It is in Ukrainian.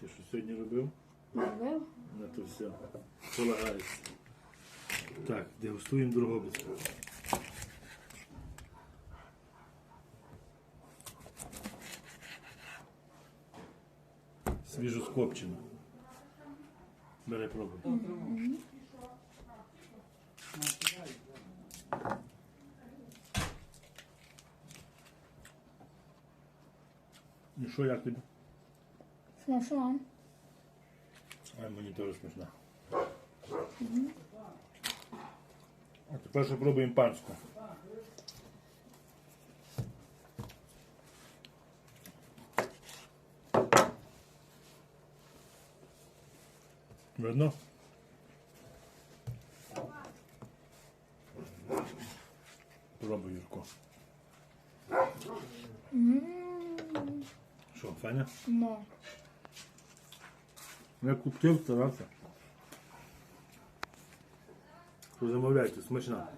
Ти що сьогодні робив? Робив? На то все. Полагається. Так, дегустуємо Дрогобицьку. Свіжо скопчено. Бери пробуй. Ну що, як тобі? Смачно. Ай, мені теж смішно. А тепер ще пробуємо панську. Видно? Пробуй, Юрко. Що, Фаня? Ну. Я купив, старався. Замовляйте, смачна.